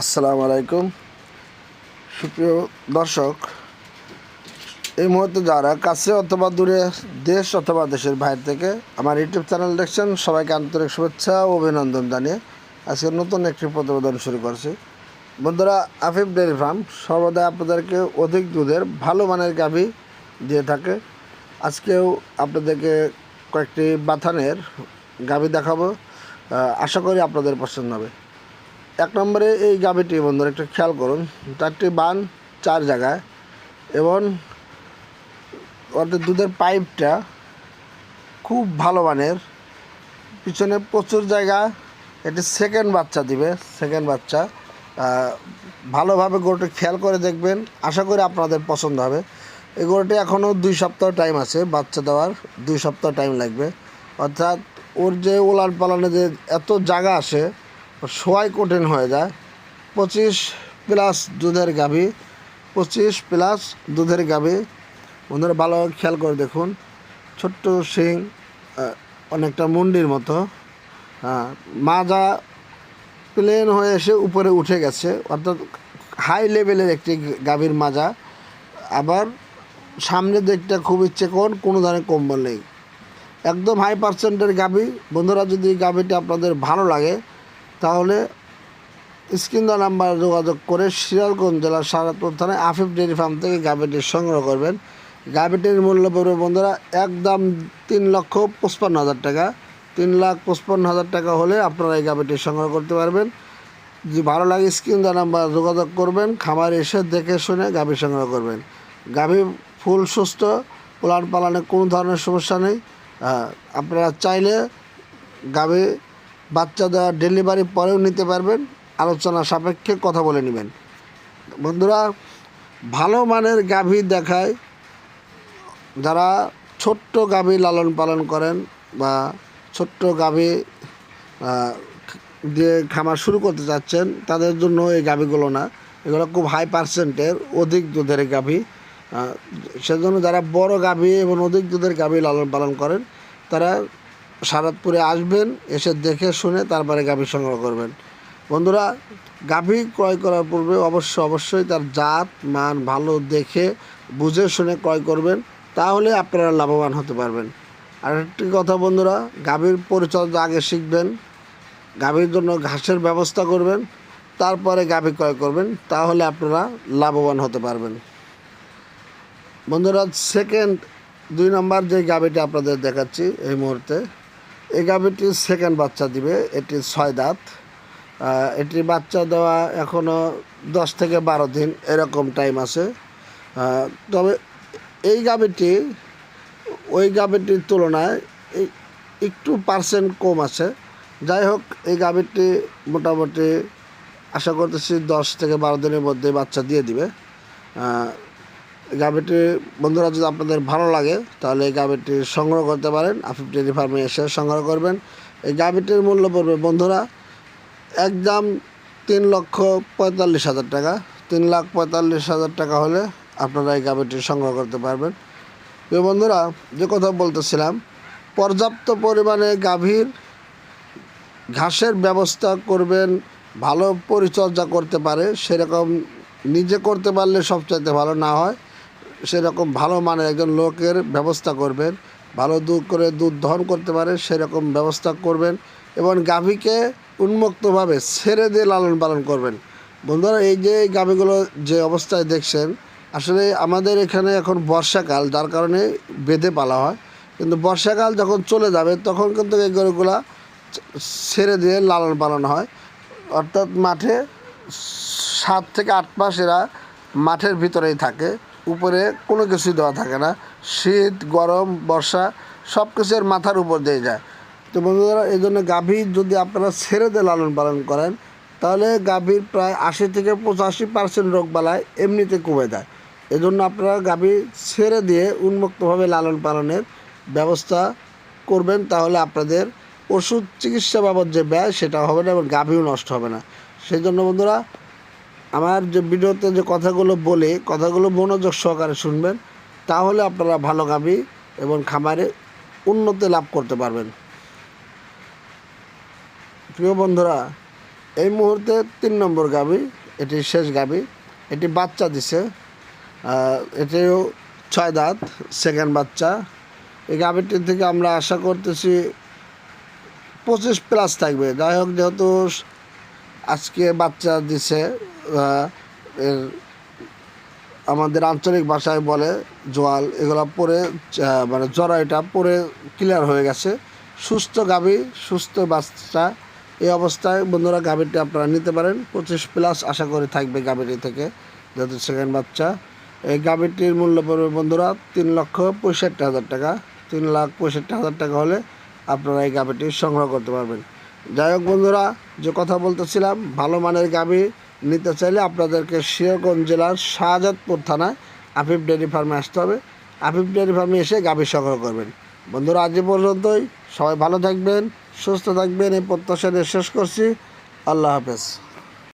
আসসালামু আলাইকুম। সুপ্রিয় দর্শক, এই মুহূর্তে যারা কাছে অথবা দূরে দেশ অথবা দেশের বাইরে থেকে আমার ইউটিউব চ্যানেল দেখছেন, সবাইকে আন্তরিক শুভেচ্ছা ও অভিনন্দন জানিয়ে আজকে নতুন একটি প্রতিবেদন শুরু করছি। বন্ধুরা, আফিফ ডেয়ারি ফার্ম সর্বদা আপনাদেরকে অধিক দুধের ভালো মানের গাভী দিয়ে থাকে। আজকেও আপনাদেরকে কয়েকটি বাথানের গাভী দেখাবো। আশা করি আপনাদের পছন্দ হবে। এক নম্বরে এই গাভিটি বন্ধুরা একটু খেয়াল করুন। চারটি বান, চার জায়গায় এবং ওদের দুধের পাইপটা খুব ভালো মানের। পিছনে প্রচুর জায়গা, এটি সেকেন্ড বাচ্চা দিবে সেকেন্ড বাচ্চা। ভালোভাবে গরুটি খেয়াল করে দেখবেন, আশা করি আপনাদের পছন্দ হবে। এই গরুটি এখনও দুই সপ্তাহ টাইম আছে, বাচ্চা দেওয়ার দুই সপ্তাহ টাইম লাগবে। অর্থাৎ ওর যে ওলান পালানে যে এত জায়গা আসে সোয়াই কঠিন হয়ে যায়। পঁচিশ প্লাস দুধের গাভী, পঁচিশ প্লাস দুধের গাভী। বন্ধুরা, ভালো খেয়াল করে দেখুন। ছোট্ট শিং অনেকটা মুন্ডির মতো। মাজা প্লেন হয়ে এসে উপরে উঠে গেছে। অর্থাৎ হাই লেভেলের একটি গাভীর মাজা। আবার সামনের দিকটা খুবই চেকন কোনো ধরনের কম্বল নেই। একদম হাই পার্সেন্টের গাভী। বন্ধুরা, যদি গাভীটা আপনাদের ভালো লাগে তাহলে স্ক্রিন দেওয়া নাম্বার যোগাযোগ করে সিরাজগঞ্জ জেলার সারাপুর থানায় আফিফ ডেয়ারি ফার্ম থেকে গাভীটি সংগ্রহ করবেন। গাভীটির মূল্য পড়বে বন্ধুরা একদম তিন লক্ষ পঁচপান্ন হাজার টাকা। তিন লাখ পঁচপান্ন হাজার টাকা হলে আপনারা এই গাভীটি সংগ্রহ করতে পারবেন। যদি ভালো লাগে স্ক্রিন নাম্বার যোগাযোগ করবেন, খামারে এসে দেখে শুনে গাভী সংগ্রহ করবেন। গাভী ফুল সুস্থ, পোলান পালানে কোনো ধরনের সমস্যা নেই। আপনারা চাইলে গাভী বাচ্চা দেওয়া ডেলিভারি পরেও নিতে পারবেন। আলোচনা সাপেক্ষে কথা বলে নেবেন। বন্ধুরা, ভালো মানের গাভী দেখায় যারা ছোট্ট গাভী লালন পালন করেন বা ছোট্ট গাভী দিয়ে খামার শুরু করতে চাচ্ছেন, তাদের জন্য এই গাভীগুলো না। এগুলো খুব হাই পার্সেন্টের অধিক দুধের গাভী। সেজন্য যারা বড় গাভী এবং অধিক দুধের গাভী লালন পালন করেন, তারা সারাতপুরে আসবেন, এসে দেখে শুনে তারপরে গাভী সংগ্রহ করবেন। বন্ধুরা, গাভী ক্রয় করার পূর্বে অবশ্য অবশ্যই তার জাত, মান ভালো দেখে বুঝে শুনে ক্রয় করবেন, তাহলে আপনারা লাভবান হতে পারবেন। আর একটি কথা বন্ধুরা, গাভীর পরিচর্যা আগে শিখবেন, গাভীর জন্য ঘাসের ব্যবস্থা করবেন, তারপরে গাভী ক্রয় করবেন, তাহলে আপনারা লাভবান হতে পারবেন। বন্ধুরা সেকেন্ড দুই নম্বর যে গাভীটি আপনাদের দেখাচ্ছি এই মুহূর্তে এই গাভীটি সেকেন্ড বাচ্চা দিবে, এটি ছয় দাঁত। এটি বাচ্চা দেওয়া এখনও দশ থেকে বারো দিন, এরকম টাইম আছে। তবে এই গাভীটি, ওই গাভীটির তুলনায় একটু পার্সেন্ট কম আছে। যাই হোক, এই গাভীটি মোটামুটি আশা করতেছি দশ থেকে বারো দিনের মধ্যে বাচ্চা দিয়ে দিবে। গাভীটি, বন্ধুরা, যদি আপনাদের ভালো লাগে, তাহলে এই গাভীটি সংগ্রহ করতে পারেন। আফিফ ডেয়ারি ফার্মে এসে সংগ্রহ করবেন, এই গাভীটির মূল্য পড়বে, বন্ধুরা, একদম তিন লক্ষ পঁয়তাল্লিশ হাজার টাকা। তিন লাখ পঁয়তাল্লিশ হাজার টাকা হলে আপনারা এই গাভীটি সংগ্রহ করতে পারবেন। প্রিয় বন্ধুরা, যে কথা বলতেছিলাম, পর্যাপ্ত পরিমাণে গাভীর ঘাসের ব্যবস্থা করবেন, ভালো পরিচর্যা করতে পারে, সেরকম নিজে করতে পারলে সবচাইতে ভালো না হয়। সেরকম ভালো মানের একজন লোকের ব্যবস্থা করবেন, ভালো দুধ করে দুধ দহন করতে পারে, সেরকম ব্যবস্থা করবেন এবং গাভীকে উন্মুক্তভাবে ছেড়ে দিয়ে লালন পালন করবেন। বন্ধুরা, এই যে গাভীগুলো যে অবস্থায় দেখছেন, আসলে আমাদের এখানে এখন বর্ষাকাল, যার কারণে বেঁধে পালা হয়। কিন্তু বর্ষাকাল যখন চলে যাবে, তখন কিন্তু এই গরুগুলা ছেড়ে দিয়ে লালন পালন হয়। অর্থাৎ মাঠে সাত থেকে আট মাস এরা মাঠের ভিতরেই থাকে। উপরে কোনো কিছুই দেওয়া থাকে না। শীত, গরম, বর্ষা, সব কিছু এর মাথার উপর দিয়ে যায়। তো বন্ধুরা, এই জন্য গাভী যদি আপনারা ছেড়ে দিয়ে লালন পালন করেন, তাহলে গাভীর প্রায় আশি থেকে পঁচাশি পার্সেন্ট রোগ বালায় এমনিতে কমে যায়। এজন্য আপনারা গাভী ছেড়ে দিয়ে উন্মুক্তভাবে লালন পালনের ব্যবস্থা করবেন, তাহলে আপনাদের ওষুধ চিকিৎসা বাবদ যে ব্যয়, সেটা হবে না এবং গাভীও নষ্ট হবে না। সেই জন্য বন্ধুরা আমার যে ভিডিওতে যে কথাগুলো বলে, কথাগুলো মনোযোগ সহকারে শুনবেন, তাহলে আপনারা ভালো গাভী এবং খামারে উন্নতি লাভ করতে পারবেন। প্রিয় বন্ধুরা, এই মুহূর্তে তিন নম্বর গাবি, এটি শেষ গাবি, এটি বাচ্চা দিছে এটিও ছয় দাঁত সেকেন্ড বাচ্চা। এই গাবিটির থেকে আমরা আশা করতেছি পঁচিশ প্লাস থাকবে। যাই হোক, যেহেতু আজকে বাচ্চা দিছে আমাদের আঞ্চলিক ভাষায় বলে জোয়াল, এগুলো পরে মানে জরাইটা পরে ক্লিয়ার হয়ে গেছে। সুস্থ গাভী, সুস্থ বাচ্চা, এই অবস্থায় বন্ধুরা গাভীটি আপনারা নিতে পারেন। পঁচিশ প্লাস আশা করে থাকবে গাভীটি থেকে, যেহেতু সেকেন্ড বাচ্চা। এই গাভীটির মূল্য পড়বে বন্ধুরা তিন লক্ষ পঁয়ষট্টি হাজার টাকা। তিন লাখ পঁয়ষট্টি হাজার টাকা হলে আপনারা এই গাভীটি সংগ্রহ করতে পারবেন। যাই হোক বন্ধুরা, যে কথা বলতেছিলাম, ভালো মানের গাভী নিতে চাইলে আপনাদেরকে শিরগঞ্জ জেলার শাহজাদপুর থানায় আফিফ ডেয়ারি ফার্মে আসতে হবে। আফিফ ডেয়ারি ফার্মে এসে গাভী সংগ্রহ করবেন। বন্ধুরা, আজ পর্যন্তই। সবাই ভালো থাকবেন, সুস্থ থাকবেন। এই প্রত্যাশা শেষ করছি। আল্লাহ হাফেজ।